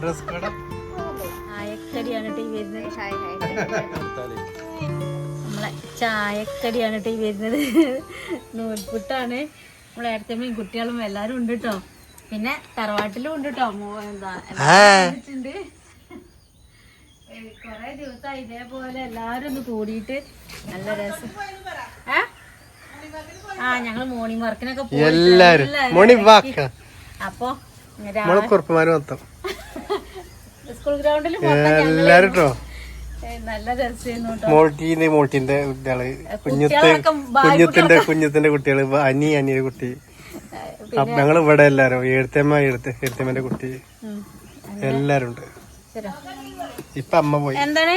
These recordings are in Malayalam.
ഡ്രസ് കട. ചായക്കടിയാണ് ടീ വരുന്നത്. നമ്മളെ ചായക്കടിയാണ് ടീ വരുന്നത്. നൂൽപുട്ടാണ്. നമ്മളെ അടുത്തമ്മയും കുട്ടികളും എല്ലാരും ഉണ്ട് കേട്ടോ പിന്നെ തറവാട്ടിലും ഉണ്ട് കേട്ടോ മോ- എന്താ ഉണ്ട് കൊറേ ദിവസമായി ഇതേപോലെ എല്ലാരും ഒന്ന് കൂടിയിട്ട് നല്ല രസം. ഏ? ആ ഞങ്ങൾ മോർണിംഗ് വർക്കിനൊക്കെ പോയി എല്ലാരും. എല്ലാരും മോണി വാക്ക അപ്പൊ കുറുപ്പമാര് മൊത്തം. സ്കൂൾ ഗ്രൗണ്ടിൽ എല്ലാരും കേട്ടോ നല്ല മോൾട്ടീന്റെ മോൾട്ടിന്റെ കുട്ടികൾ കുഞ്ഞുത്തെ കുഞ്ഞുത്തിന്റെ കുഞ്ഞുത്തിന്റെ കുട്ടികൾ അനി അനിയുടെ കുട്ടി. ഞങ്ങൾ ഇവിടെ എല്ലാരും എഴുത്തമ്മ എഴുത്ത് എഴുത്തമ്മന്റെ കുട്ടി. എല്ലാരും ഉണ്ട്. ഇപ്പൊ അമ്മ പോയി. എന്താണ്?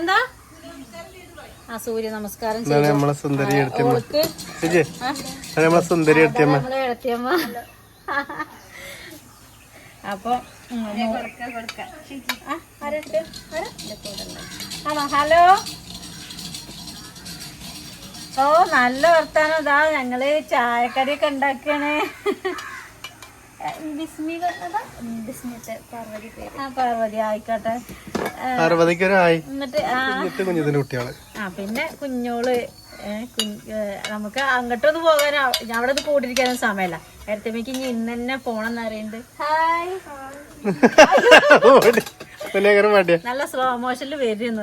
എന്താ? ആ സൂര്യ നമസ്കാരം. നമ്മളെ സുന്ദരി എഴുത്തമ്മ നമ്മളെ സുന്ദരി അപ്പൊ ആണോ? ഹലോ? ഓ നല്ല വർത്താനം. ഇതാ ഞങ്ങൾ ചായക്കടിയൊക്കെ? ആ പാർവതി ആയിക്കോട്ടെ. പിന്നെ കുഞ്ഞോൾ നമുക്ക് അങ്ങോട്ടൊന്ന് പോകാൻ അവിടെ ഒന്ന് കൂടിയിരിക്കാനും സമയമല്ല. നേരത്തെ ഇനി ഇന്ന് തന്നെ പോണം ഹായ്. നല്ല സ്ലോ മോഷനിൽ വരുന്നു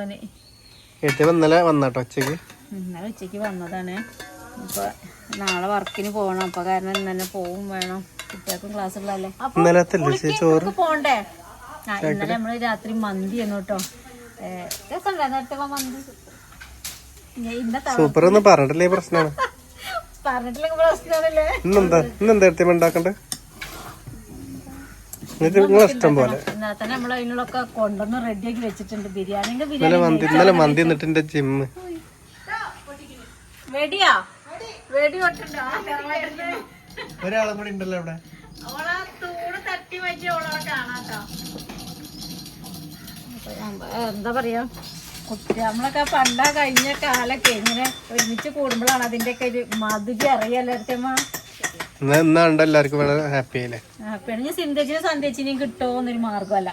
ഇന്നലെ വന്നാട്ടോ ഉച്ചയ്ക്ക് ഇന്നലെ ഉച്ചയ്ക്ക് വന്നതാണ്. ഇപ്പൊ നാളെ വർക്കിന് പോകണം അപ്പൊ കാരണം ഇന്നലെ പോവും വേണം. കുട്ടികൾക്കും ക്ലാസ് ഉള്ളതല്ലേ? ഇന്നലത്തെ പോണ്ടേ? ഇന്നലെ നമ്മൾ രാത്രി മന്തി ആയിരുന്നു കേട്ടോ. രസമുണ്ടായിരുന്നു മന്തി. സൂപ്പർ ഒന്നും പറഞ്ഞിട്ടില്ലേ പ്രശ്നമാണ് പറഞ്ഞിട്ടില്ലെങ്കിൽ പ്രശ്നമാണല്ലേ ഇന്നെന്താ? ഇന്നെന്താ എഴുത്തമ്മ ഉണ്ടാക്കണ്ടേ? നിങ്ങളെ ഇഷ്ടം പോലെ ഇന്നലെ തന്നെ നമ്മൾ അതിനുള്ളൊക്കെ കൊണ്ടുവന്ന് റെഡിയാക്കി വെച്ചിട്ടുണ്ട് ബിരിയാണിന്റെ ഇന്നലെ മന്തി ഇന്നലെ മന്തി എന്നിട്ട് എന്റെ ജിമ്മ് വെടിയാ? വെടി ഒരാളും കൂടി ഉണ്ടല്ലോ ഇവിടെ ഓളാ തൂണ് തട്ടി വെച്ച് ഓളോടെ കാണാട്ടോ. എന്താ പറയാ? കുട്ടി നമ്മളൊക്കെ പണ്ടാ കഴിഞ്ഞ കാലൊക്കെ ഇങ്ങനെ ഒരുമിച്ച് കൂടുമ്പോഴാണ് അതിന്റെയൊക്കെ ഒരു മധുരി അറിയാലോ അടുത്തമ്മ എല്ലാവർക്കും വളരെ ഹാപ്പി കിട്ടുമോ എന്നൊരു മാർഗമല്ല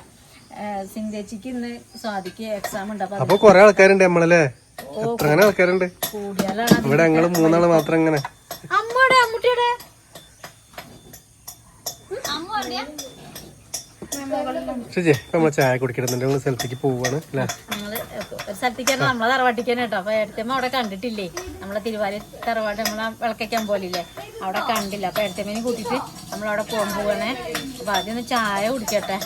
ഇന്ന് സ്വാതിക്ക് എക്സാം ഉണ്ട് അപ്പൊ കൊറേ ആൾക്കാരുണ്ട് നമ്മളല്ലേ? എത്ര അങ്ങനെ ആൾക്കാരുണ്ട്? കൂടിയാലാണ് ഇവിടെ ഞങ്ങൾ മൂന്നാൾ മാത്രം ഇങ്ങനെ. അമ്മയുടെ അമ്മൂട്ടിയുടെ? അമ്മ എവിടെയാ? ശരി നമ്മൾ ചായ കുടിക്കണം ഞങ്ങൾ സ്ഥലത്തേക്ക് പോവാണ് അല്ലേ? ഞങ്ങൾ ഒരു സ്ഥലത്തേക്കാണ് നമ്മളെ തറവാട്ടിക്കാണ് കേട്ടോ. അപ്പൊ എടുത്തമ്മ അവിടെ കണ്ടിട്ടില്ലേ? നമ്മളെ തിരുവാലി തറവാട് നമ്മളെ വിളക്കയ്ക്കാൻ പോലില്ലേ? അവിടെ കണ്ടില്ല. അപ്പൊ എടുത്തമ്മേനെ കൂട്ടിട്ട് നമ്മളവിടെ പോകാൻ പോവാണേ. അപ്പൊ ആദ്യം ഒന്ന് ചായ കുടിക്കട്ടെ.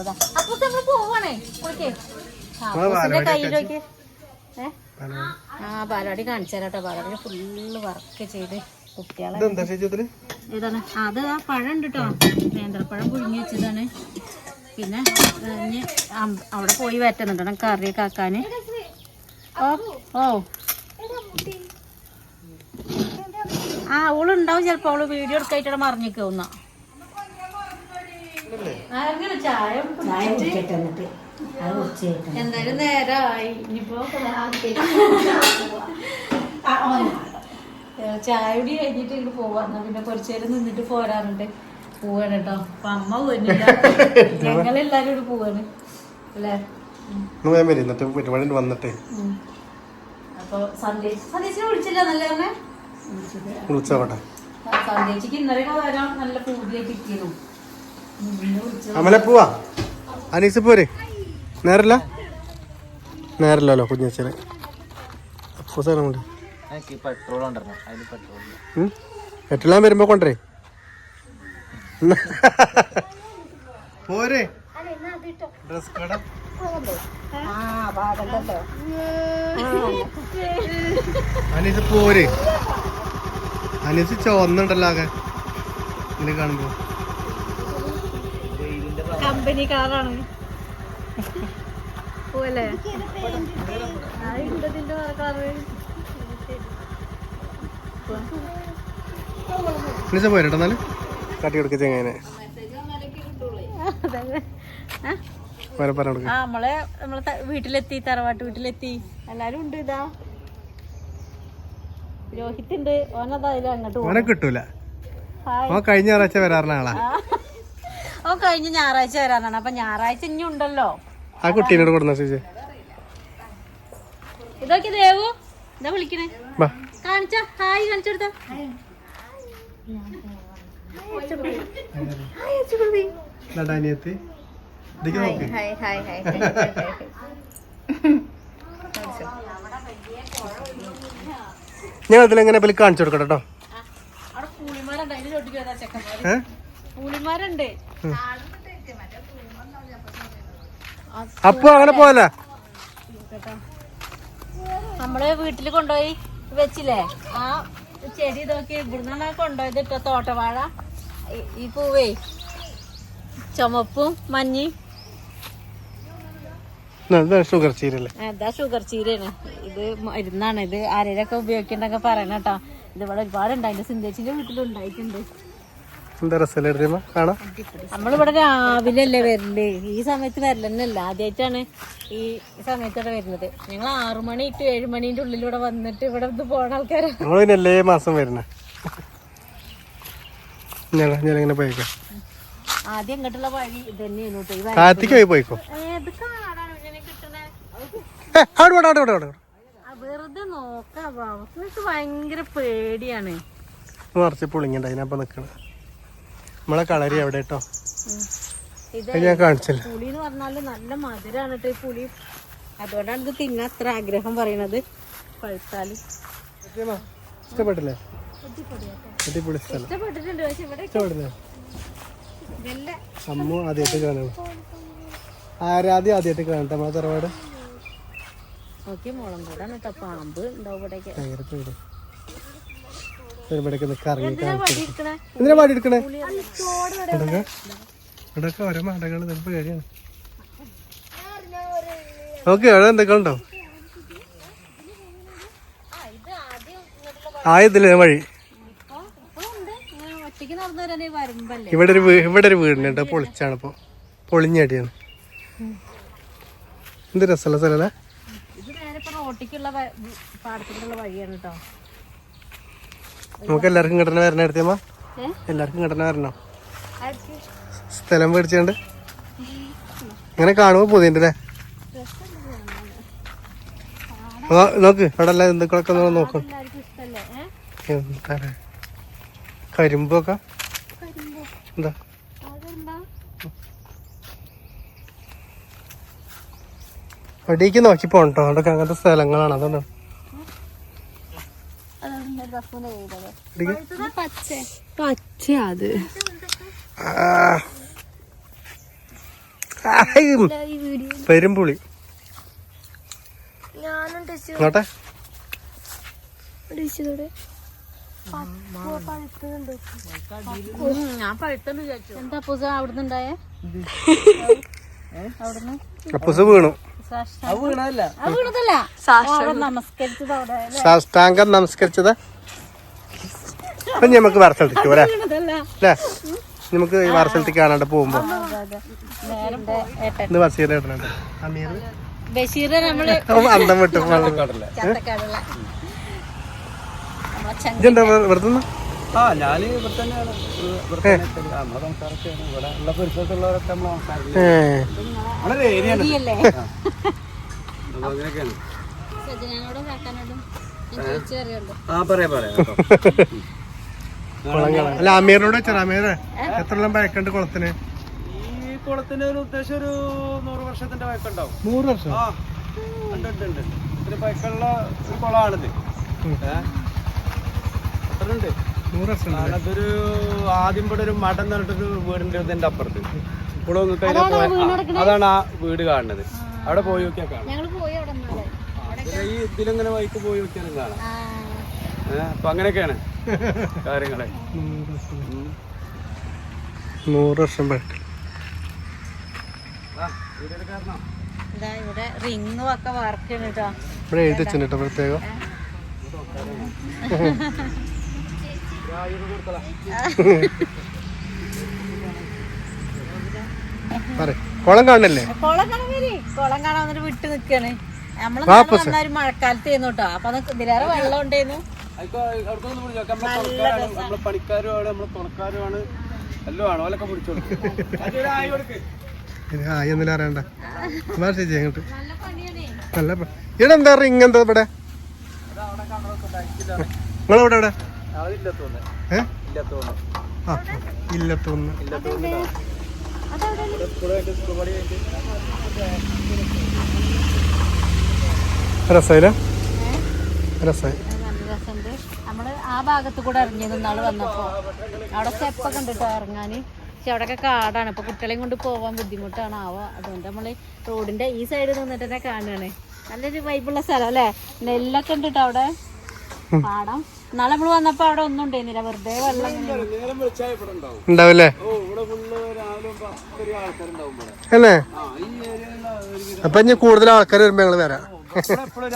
അതാ. അപ്പൊ നമ്മൾ പോവാണേ. അപ്പൂസിന്റെ കയ്യിലേക്ക് ആ ബാലവാടി കാണിച്ചു തരാം കേട്ടോ. ബാലവാടി ഫുള്ള് വർക്ക് ചെയ്ത് കുട്ടികളെ. ആ, അത് ആ പഴം ഉണ്ട് കേട്ടോ നേന്ത്രപ്പഴം പുഴുങ്ങി വെച്ചതാണ്. പിന്നെ ഇനി അവിടെ പോയി വറ്റുന്നുണ്ട് കറിയൊക്കെ ആക്കാന്. ഓ ഓ. ആ ഓളുണ്ടാവും ചിലപ്പോ. അവൾ വീഡിയോ എടുക്കായിട്ട് മറിഞ്ഞിക്കുന്ന ചായ കുടിച്ചിട്ട് എന്തായാലും നേരമായി ഇനിയിപ്പോ ചായ കുടി കഴിഞ്ഞിട്ട് ഇങ്ങോട്ട് പോവാന്ന പിന്നെ കുറച്ചു നേരം നിന്നിട്ട് പോരാറുണ്ട്. പോവാണ് കേട്ടോ അപ്പൊ അമ്മ പോരുന്നില്ല ഞങ്ങളെല്ലാരും കൂടി പോവാണ്. അല്ലേ? എന്നിട്ട് പരിപാടി വന്നിട്ടേ. അപ്പൊ സന്ദേശ് സന്ദേശിനെ വിളിച്ചില്ല നല്ല പറഞ്ഞേ? വിളിച്ചോട്ടെ. സന്ദേശിക്ക് ഇന്നലെ വരാൻ നല്ല പൂതിയായിട്ട് കിട്ടിയിരുന്നു അമല പോവാ? അനീസ് പോരെ. നേരല്ല? നേരല്ലോ കുഞ്ഞച്ചനെ. അപ്പോ സ്ഥലമുണ്ട് പെട്രോൾ അതിൽ പെട്രോൾ? എട്ടെല്ലാം വരുമ്പോ കൊണ്ടേ പോരെ. ഡ്രസ് കട അനീസ് പോരെ. അനീസ് ചോന്നുണ്ടല്ലോ ആകെ. ഇതിനെ കാണുമ്പോ. കമ്പനി കാറാണ് പോലെ ആ അനീസ പോരട്ടെ എന്നാലും? കാട്ടി കൊടുക്ക. ചെങ്ങനെ നമ്മളെ നമ്മളെ വീട്ടിലെത്തി തറവാട്ട് വീട്ടിലെത്തി. എല്ലാരും ഉണ്ട് ഇതാ. രോഹിത് ഉണ്ട്. ഓനതായാലും അങ്ങോട്ട് ഓനെ കിട്ടൂല. ഓൻ കഴിഞ്ഞ ഞായറാഴ്ച വരാറുള്ള ആളാ. ഓ കഴിഞ്ഞ ഞായറാഴ്ച വരാറാണ് അപ്പൊ ഞായറാഴ്ച ഇനി ഉണ്ടല്ലോ. ആ കുട്ടീനോട് കൊടുന്ന ഇതൊക്കെ ദേവു എന്താ വിളിക്കണേ. കാണിച്ച. ഹായ് കാണിച്ചു കൊടുത്ത ഇതാ അനിയത്തി. ഇതിക്ക് നോക്ക്. ഹായ് ഹായ് ഹായ് ഞാൻ അതിലെങ്ങനെ പല കാണിച്ചു കൊടുക്കട്ടെ കേട്ടോ അപ്പൊ അങ്ങനെ പോവല്ലേ? നമ്മളെ വീട്ടിൽ കൊണ്ടുപോയി വെച്ചില്ലേ? ആ ചെടി നോക്കി ഇവിടുന്നാണ് കൊണ്ടുപോയത് ഇട്ടോ തോട്ടവാഴ. ഈ- പൂവേ. ചുമപ്പും മഞ്ഞയും ഷുഗർ ചീരല്ലേ? ഷുഗർ ചീരയാണ്. ഇത് മരുന്നാണ്. ഇത് ആരെയൊക്കെ ഉപയോഗിക്കണ്ടൊക്കെ പറയണ കേട്ടോ. ഇത് ഇവിടെ ഒരുപാടുണ്ട്. അതിന്റെ സിന്തേച്ചിന്റെ വീട്ടിലുണ്ടായിട്ടുണ്ട്. എന്താ രസമല്ലേ എടുത്തമ്മ കാണാം. നമ്മളിവിടെ രാവിലെ അല്ലേ വരൽ? ഈ സമയത്ത് വരലെന്നല്ല. ആദ്യമായിട്ടാണ് ഈ സമയത്തോടെ വരുന്നത്. ഞങ്ങൾ ആറു മണി ടു ഏഴ് മണീന്റെ ഉള്ളിലൂടെ വന്നിട്ട് ഇവിടെ ഇത് പോണ ആൾക്കാരാ. നമ്മൾ പിന്നെ എല്ലാ മാസം വരുന്നത് ഞാൻ ഞാനിങ്ങനെ പോയേക്കാം ആദ്യം ഇങ്ങോട്ടുള്ള വഴി ഇത് തന്നെയാണ് ഈ വഴി. കാത്തിക്ക് പോയി പോയിക്കോ. അവിടെ അവിടെ അവിടെ അവിടെ വെറുതെ നോക്കാം ഭയങ്കര പേടിയാണ്. നിറച്ച് പുളിങ്ങണ്ട അതിനപ്പം നിക്കണ. നമ്മളെ കളരി അവിടെ കേട്ടോ. ഞാൻ കാണിച്ചില്ല. പുളി എന്ന് പറഞ്ഞാൽ നല്ല മധുരാണ് കേട്ടോ ഈ പുളി. അതുകൊണ്ടാണ് ഇത് തിന്നാൻ അത്ര ആഗ്രഹം പറയണത്. പഴുത്താൽ. ഇഷ്ടപ്പെട്ടില്ലേ? അടിപൊളി സ്ഥലം. ഇഷ്ടപ്പെട്ടിട്ടുണ്ട് പക്ഷെ ഇവിടെ ഇഷ്ടപ്പെട്ടില്ലേ? അമ്മു ആദ്യമായിട്ട് കാണണം ആദ്യമായിട്ട് കാണട്ടെ നമ്മളെ തറവാട്? പാമ്പ് ഉണ്ടാവും പേടി. ഇവിടേക്ക് എന്തിനാ വടി ഇരിക്കണേ എന്തിനാ പാടി എടുക്കണേ ഇവിടൊക്കെ ഓരോ മടകൾ ചിലപ്പോ പേടിയാണ്. ഓക്കെ അവിടെ എന്തൊക്കെ ഉണ്ടോ? ആ ഇതില്ലേ വഴി. ഇവിടെ ഒരു ഇവിടെ ഒരു വീടിനുണ്ട് പൊളിച്ചാണ് ഇപ്പൊ. പൊളിഞ്ഞടിയാണ്. എന്ത് രസമുള്ള സ്ഥലല്ലേ? ഇത് നേരെ ഇപ്പൊ റോട്ടിക്കുള്ള പാടത്തിലുള്ള വഴിയാണ് കേട്ടോ. നമുക്ക് എല്ലാവർക്കും കിട്ടണ വരണ എടുത്തമ്മ എല്ലാവർക്കും കിട്ടണ വരണം. സ്ഥലം പേടിച്ചുണ്ട്. ഇങ്ങനെ കാണുമ്പോ പുതിയുണ്ട് അല്ലേ നോക്ക് അവിടെ എല്ലാ എന്തൊക്കെ നോക്കും. ഇഷ്ടല്ലേ? ഏഹ് എന്താണ് കരിമ്പൊക്കെ? എന്താ? അടിക്ക് നോക്കി പോണ്ടോ അവിടെ അങ്ങനത്തെ സ്ഥലങ്ങളാണ്. അതുകൊണ്ടാണ് ഇടിക്ക്. പച്ച പച്ച അത് ആ. ആയ്. പെരുമ്പുളി നോട്ടെ ഞാൻ പഴുത്തെന്ന് വിചാരിച്ചു എന്താ പൂസ അവിടുന്ന് ഉണ്ടായേ അവിടുന്ന് അപ്പുസ വീണു. സാഷ്ടാംഗം. നമസ്കരിച്ചത് നമുക്ക് വേറെ സ്ഥലത്തേക്ക് പോരാ അല്ലേ? നമുക്ക് സ്ഥലത്തേക്ക് കാണാണ്ട് പോകുമ്പോ. ഇന്ന് അമീർ. ബഷീർ നമ്മൾ അവൻ അന്തം വിട്ടു. ഇതെന്താ വെറുതെ ആ ഞാൻ ഇവിടെ തന്നെയാണ്. ഇവിടെ ഉള്ള പരിസരത്തുള്ളവരൊക്കെ നമ്മൾ സംസാരിക്കുന്നത്. വളരെ അങ്ങനെയൊക്കെയാണ് ആ പറയാം പറയാം അല്ല അമീറിനോട് വെച്ചാ അമീർ എത്ര പഴക്കണ്ട് കുളത്തിന്? ഈ കുളത്തിന് ഒരു ഉദ്ദേശം ഒരു നൂറ് വർഷത്തിന്റെ പഴക്കമുണ്ടാവും നൂറ് വർഷം? ആ ഉണ്ട് ഉണ്ട് ഉണ്ട്. ഇത്തിരി പഴക്കമുള്ള ഒരു കുളമാണിത്. ഉണ്ട് നൂറ് വർഷം കാരണം ആദ്യം ഇവിടെ ഒരു മഠം എന്ന് പറഞ്ഞിട്ടൊരു വീടിന്റെ ഇതിന്റെ അപ്പുറത്ത്. ഇപ്പോഴും അതാണ് ആ വീട് കാണുന്നത്. അവിടെ പോയി നോക്കിയാൽ കാണാം. ഞങ്ങൾ പോയി അവിടെ ഈ ഇതിലിങ്ങനെ വൈക്ക് പോയി നോക്കിയാലും കാണാം. അപ്പൊ അങ്ങനെയൊക്കെയാണ് കാര്യങ്ങളെ. നൂറ് വർഷം. പഴക്കം. ഇവിടെ റിങ്ങും ഒക്കെ വർക്കാണ് കേട്ടോ ഇവിടെ എഴുതി പ്രത്യേകം. കുളം കാണല്ലേ? കുളം കാണാൻ വരി കുളം കാണാൻ വന്നിട്ട് വിട്ട് നിക്കാണ്. നമ്മൾ വാപ്പസ്. വന്ന ഒരു മഴക്കാലത്ത് ചെയ്യുന്നു കേട്ടോ അപ്പൊ ഇതിലേറെ വെള്ളം ഉണ്ടായിരുന്നു അറിയണ്ട. അങ്ങോട്ട്. നല്ല പ- ഇവിടെ എന്താ നിങ്ങളെവിടെ ഇവിടെ? ഏ? ഇല്ല തോന്നുന്നു രസമായില്ല? രസമായി. നമ്മൾ ആ ഭാഗത്ത് കൂടെ ഇറങ്ങിയത് നാൾ വന്നപ്പോ. അവിടെ സ്റ്റെപ്പൊക്കെ ഉണ്ട് കേട്ടോ ഇറങ്ങാന്? പക്ഷെ അവിടെയൊക്കെ കാടാണ്. ഇപ്പൊ കുട്ടികളെയും കൊണ്ട് പോവാൻ ബുദ്ധിമുട്ടാണ് ആവോ അതുകൊണ്ട് നമ്മൾ റോഡിന്റെ ഈ സൈഡിൽ നിന്നിട്ട് തന്നെ കാണുകയാണ് നല്ലൊരു വൈബുള്ള സ്ഥലം അല്ലേ? നെല്ലൊക്കെ ഉണ്ട് കേട്ടോ അവിടെ പാടം. നാളെ നമ്മൾ വന്നപ്പോ അവിടെ ഒന്നും ഉണ്ടായിരുന്നില്ല വെറുതെ വെള്ളം ഉണ്ടാവില്ലേ? അല്ലേ? അപ്പൊ ഇനി കൂടുതൽ ആൾക്കാർ വരുമ്പോ ഞങ്ങൾ വരാം.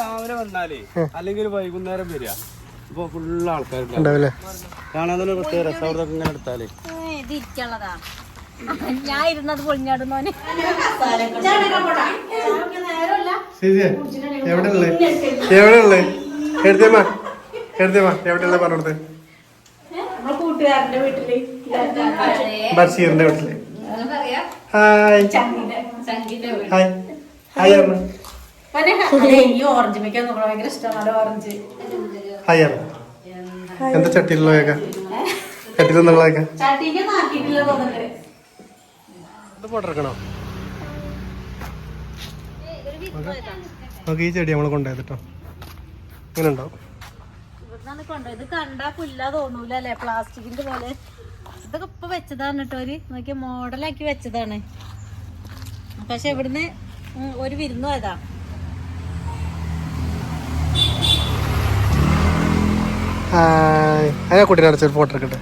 രാവിലെ വന്നാലേ അല്ലെങ്കിൽ വൈകുന്നേരം വരിക. ഇപ്പൊ ഫുള്ള് ആൾക്കാരുണ്ടാവും. ഉണ്ടാവില്ലേ? കാണാൻ തന്നെ പ്രത്യേക രസം. അവിടെ ഇങ്ങനെ എടുത്താലേ. ഞാൻ ഇരുന്നത് പൊളിഞ്ഞാടുന്നോന് എവിടെ ഉള്ളേ? എവിടെ ഉള്ളേ? എടുത്തേമ്മ ഉള്ള പറഞ്ഞത് നമ്മളെ കൂട്ടുകാരന്റെ വീട്ടിൽ. ബഷീറിന്റെ വീട്ടിൽ. ഹായ് ഹായ് ഹായ് അമ്മ ഹായ് അമ്മ എന്താ പോട്ടെടുക്കണോ നമുക്ക് ഈ ചെടി നമ്മൾ കൊണ്ടുപോയത് കേട്ടോ. ഇങ്ങനെ ഉണ്ടാവും ഇവിടുന്നാണ് കൊണ്ടുപോയത് ഇത് കണ്ടാ പുല്ല തോന്നൂല അല്ലേ പ്ലാസ്റ്റിക്കിന്റെ പോലെ. ഇതൊക്കെ ഇപ്പൊ വെച്ചതാണ് കേട്ടോ ഒരു നോക്കിയ മോഡലാക്കി വെച്ചതാണ്. പക്ഷെ ഇവിടുന്ന് ഒരു വിരുന്ന് പോയതാ. കുട്ടീനെ അടച്ചൊരു ഫോട്ടോ എടുക്കട്ടെ.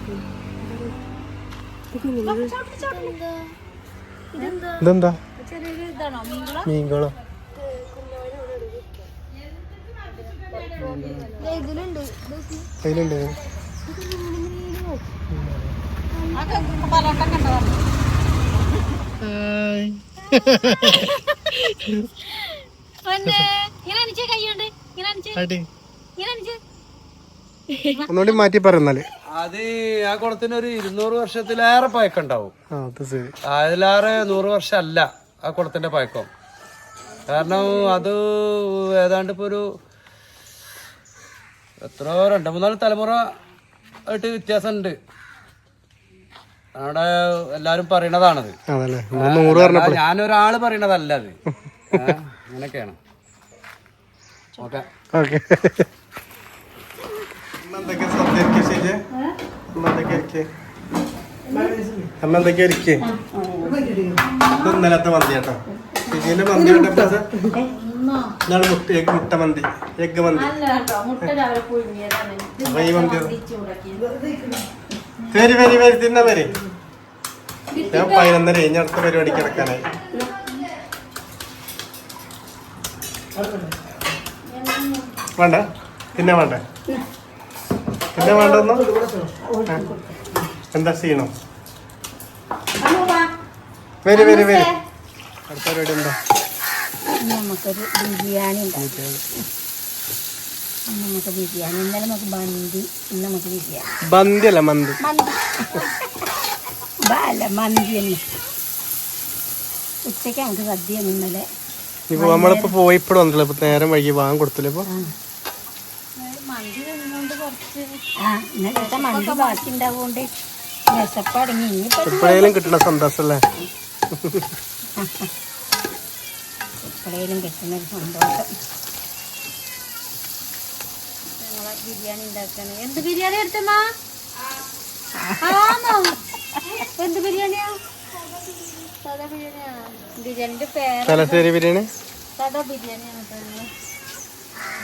ഇതെന്താ? മീൻകുളം മീൻകുളം അതിലുണ്ട് ആ പലോട്ടം കണ്ടതാണ് ഹായ് പൊന്നെ, ഇങ്ങനെ അണിച്ചേ കൈയുണ്ട് ഇങ്ങനെ അണിച്ചേ അടി ഇങ്ങനെ അണിച്ചേ ഒന്നുകൂടി മാറ്റി പറഞ്ഞാൽ അത് ആ കുളത്തിന് ഒരു ഇരുന്നൂറ് വർഷത്തിലേറെ പഴക്കം ഉണ്ടാവും. അത് ശരി. അതിലേറെ നൂറ് വർഷം അല്ല ആ കുളത്തിന്റെ പഴക്കം കാരണം അത് ഏതാണ്ട് ഇപ്പൊ ഒരു എത്ര രണ്ട് മൂന്നാൽ തലമുറ ആയിട്ട് വ്യത്യാസമുണ്ട്. അവിടെ എല്ലാരും പറയണതാണത്. ഞാനൊരാൾ പറയണതല്ല അത്. അങ്ങനെയൊക്കെയാണ്. ഓക്കെ. ഓക്കെ. അമ്മ എന്തൊക്കെയാ ഇരിക്കേ ഇത് ഇന്നലത്തെ മന്തി കേട്ടോ ചേച്ചീന്റെ മന്തി കണ്ടപ്പോ ഇതാണ് മുട്ട എഗ് മുട്ട മന്തി. എഗ് മന്തി. ഈ മന്തി വരി വരി വരി തിന്ന വരി. ഞാൻ പതിനൊന്നര ഇനി അടുത്ത പരിപാടി കിടക്കാനായി. വേണ്ട? പിന്നെ വേണ്ട? പിന്നെ വേണ്ടെന്നോ എന്താ ചെയ്യണോ വരി വരി വരി. അടുത്ത പരിപാടി എന്താ? ഇനി നമുക്കൊരു ബിരിയാണി ഉണ്ടാക്കാം. ഇന്ന് നമുക്ക് ബിരിയാണി. ഇന്നലെ നമുക്ക് ബന്തി ഇന്ന് നമുക്ക് ബിരിയാണി. ബന്തി അല്ല മന്തി. മന്തി. അല്ല മന്തി തന്നെ. ഉച്ചയ്ക്ക് നമുക്ക് സദ്യ ഇന്നലെ. ഇപ്പൊ നമ്മളിപ്പോ പോയി ഇപ്പഴും വന്നില്ല ഇപ്പൊ നേരം വൈകി വാങ്ങാൻ കൊടുത്തില്ല ഇപ്പൊ. ഇന്നലത്തെ മന്തി ബാക്കി ഉണ്ടാവുകൊണ്ട് വിശപ്പടങ്ങി എപ്പോഴേലും കിട്ടണ സന്തോഷം അല്ലേ കിട്ടുന്നൊരു കിട്ടുന്ന ഒരു സന്തോഷം ഞങ്ങളെ ബിരിയാണി ഉണ്ടാക്കാണ്. എന്ത് ബിരിയാണി എടുത്തമ്മ എന്ത് ബിരിയാണിയാ? സാധാ ബിരിയാണിയാ. ബിരിയാണിന്റെ പേര് തലശ്ശേരി ബിരിയാണി? സാധാ ബിരിയാണിയാണ്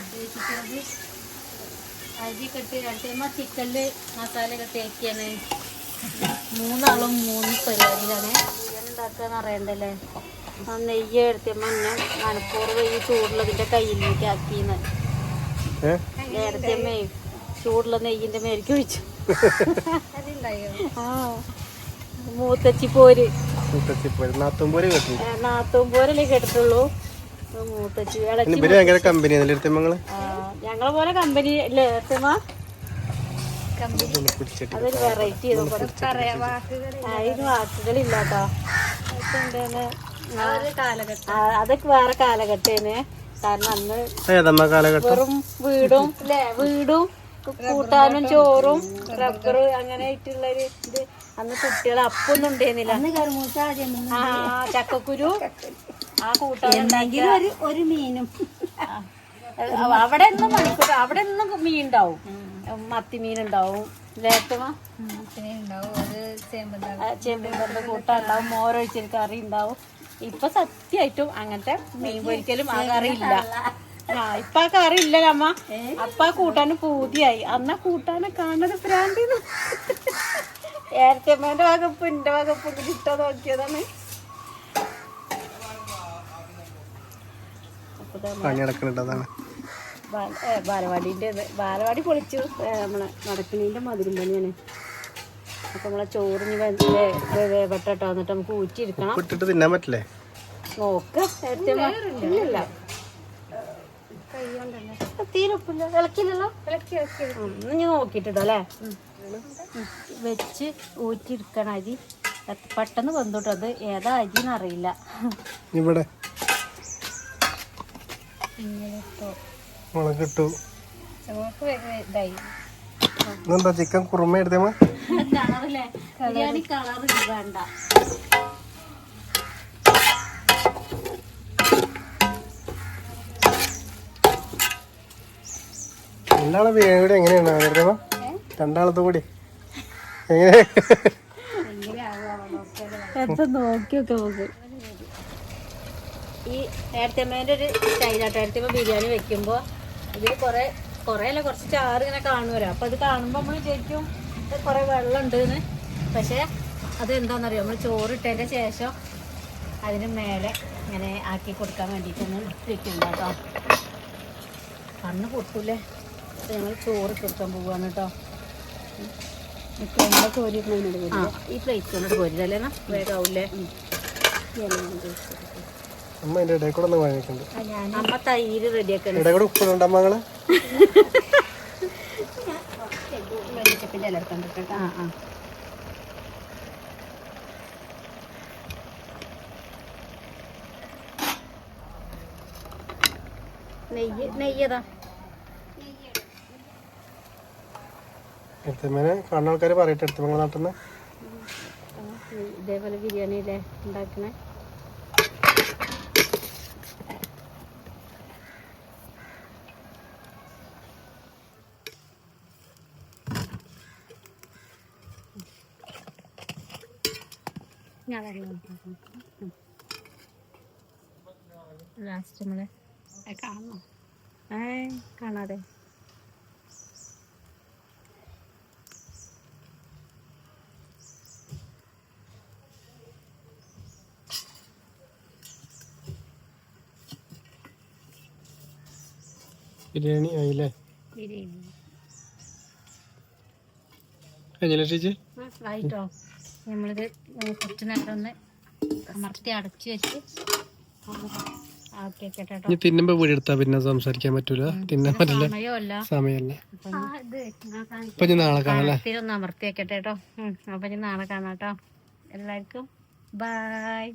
ഉദ്ദേശിക്കുന്നത്. അരി കെട്ടി അടുത്തമ്മ ചിക്കനിൽ മസാല ഒക്കെ തേക്കാണ് മൂന്നാളും മൂന്ന് പരിപാടിയിലാണ്. ബിരിയാണി ഉണ്ടാക്കാന്ന് അറിയണ്ടല്ലേ? നെയ്യ് എടുത്തമ്മ എന്നെ മനപ്പൂർവം ഈ ചൂടുള്ളതിന്റെ കയ്യിലേക്ക് ആക്കിന്ന്. നേരത്തെ ചൂടുള്ള നെയ്യിന്റെ മേലേക്ക് ഒഴിച്ചു. ആ മൂത്തച്ചി പോര്. നാത്തുമ്പോര് കേട്ടു. നാത്തും പോരല്ലേ കേട്ടിട്ടുള്ളൂ. ഇത് മൂത്തച്ചി ഇനി ഇളച്ചി ഇവർ ഭയങ്കര കമ്പനി എടുത്ത ഞങ്ങളെ പോലെ കമ്പനി അല്ലേ അതൊരു വെറൈറ്റി അതിന് വാക്കുകളില്ലാട്ടോ. അതൊക്കെ വേറെ കാലഘട്ടേന്. കാരണം അന്ന് വെറും വീടും ല്ലേ വീടും കൂട്ടാനും ചോറും റബ്ബർ അങ്ങനെ ആയിട്ടുള്ളൊരു ഇത്. അന്ന് കുട്ടികൾ അപ്പൊന്നും ഉണ്ടായിരുന്നില്ല. ആ ചക്കക്കുരു ആ കൂട്ടാനും ഒരു ഒരു മീനും. അവിടെ ഒന്നും മണിക്കൂർ അവിടെ ഒന്നും മീൻ ഉണ്ടാവും മത്തി മീൻ ഉണ്ടാവും ലേറ്റമ ചെമ്പിൻ പന്ത കൂട്ട ഉണ്ടാവും. മോരൊഴിച്ചൊരു കറി ഉണ്ടാവും. ഇപ്പൊ സത്യമായിട്ടും അങ്ങനത്തെ മീൻ പൊരിക്കലും ആ കറിയില്ല ആ ഇപ്പൊ ആ കറി ഇല്ലല്ലോ അമ്മ അപ്പൊ ആ കൂട്ടാന് പൂതിയായി. അന്ന കൂട്ടാനെ കാണുന്നത് പ്രാന്തിന്ന് ഏരത്തമ്മേന്റെ വകപ്പ് എന്റെ വകപ്പ് കിട്ടാ നോക്കിയതാണ്. ബാലവാടിന്റെ ബാലവാടി പൊളിച്ചു. നമ്മളെ നടക്കണീന്റെ മധുരം പണിയാണ്. അപ്പൊ നമ്മളെ ചോറിന് വേവട്ടോ എന്നിട്ട് നമുക്ക് ഊറ്റിയെടുക്കണം. ഇട്ടിട്ട് തിന്നാൻ പറ്റില്ലേ? നോക്ക. ഇല്ലല്ല. ഇളക്കില്ലല്ലോ ഞാൻ നോക്കിട്ടോ അല്ലേ? വെച്ച് ഊറ്റിയെടുക്കണം അരി. പെട്ടെന്ന് വന്നോട്ടോ അത് ഏതാ അരി അറിയില്ല. ഇവിടെ. ഇങ്ങനെ ഇട്ടോ. മുളക് ഇട്ടു നമുക്ക് ഇതായി. ഇതെന്താ ചിക്കൻ കുറുമ എടുത്തേമ്മ കളറില്ലേ ബിരിയാണി കളർ വേണ്ട. രണ്ടാളെ ബിരിയാണി കൂടി എങ്ങനെയാണ്? എടുത്തേമ്മ രണ്ടാളത്തെ കൂടി. എങ്ങനെ ഈ ഒരു സ്റ്റൈലാട്ടോ ബിരിയാണി വെക്കുമ്പോൾ ഇതിൽ കുറേ കുറേ അല്ല കുറച്ച് ചാറ് ഇങ്ങനെ കാണുമല്ലോ അപ്പോൾ അത് കാണുമ്പോൾ നമ്മൾ വിചാരിക്കും ഇത് കുറേ വെള്ളം ഉണ്ടെന്ന് പക്ഷേ അത് എന്താണെന്നറിയോ നമ്മൾ ചോറിട്ടതിന്റെ ശേഷം അതിന് മേലെ ഇങ്ങനെ ആക്കി കൊടുക്കാൻ വേണ്ടിയിട്ടൊന്ന് വെക്കുന്നുണ്ട് കേട്ടോ. കണ്ണ് പൊട്ടൂലേ? ഞങ്ങൾ ചോറ് ഇട്ട് കൊടുക്കാൻ പോവാണ് കേട്ടോ. ആ ഈ പ്ലേറ്റ് കൊണ്ടിട്ട് പോരില്ലേ വേഗാവൂലേ? അമ്മ തൈര് റെഡിയാക്കണം ഇടയിൽ കൂടെ ഉപ്പിടുണ്ട് അമ്മ നിങ്ങൾ ആ ആ. നെയ്യ് നെയ്യതാ എടുത്തമ്മേനെ കാണുന്ന ആൾക്കാർ പറയട്ടെ എടുത്തമ്മ നാട്ടിൽ നിന്ന് ഇതേപോലെ ബിരിയാണിയില്ലേ ഉണ്ടാക്കണേ? ലാസ്റ്റ് നമ്മൾ കാണണോ ഏ കാണാതെ. ബിരിയാണി ആയില്ലേ? ബിരിയാണി. കഴിഞ്ഞില്ലേ ചേച്ചി? ആയിട്ടോ നമ്മളിത് കുറച്ച് നേരം ഒന്ന് അമർത്തി അടച്ചു വെച്ച് തിന്നുമ്പോ പിന്നെ സംസാരിക്കാൻ പറ്റൂല. തിന്നാൻ പറ്റില്ല സമയമല്ല. അപ്പൊ ഇനി നാളെ കാണാം ഒന്ന് അമർത്തി വെക്കട്ടെ കേട്ടോ. അപ്പൊ ഇനി നാളെ കാണാം കേട്ടോ. എല്ലാവർക്കും ബൈ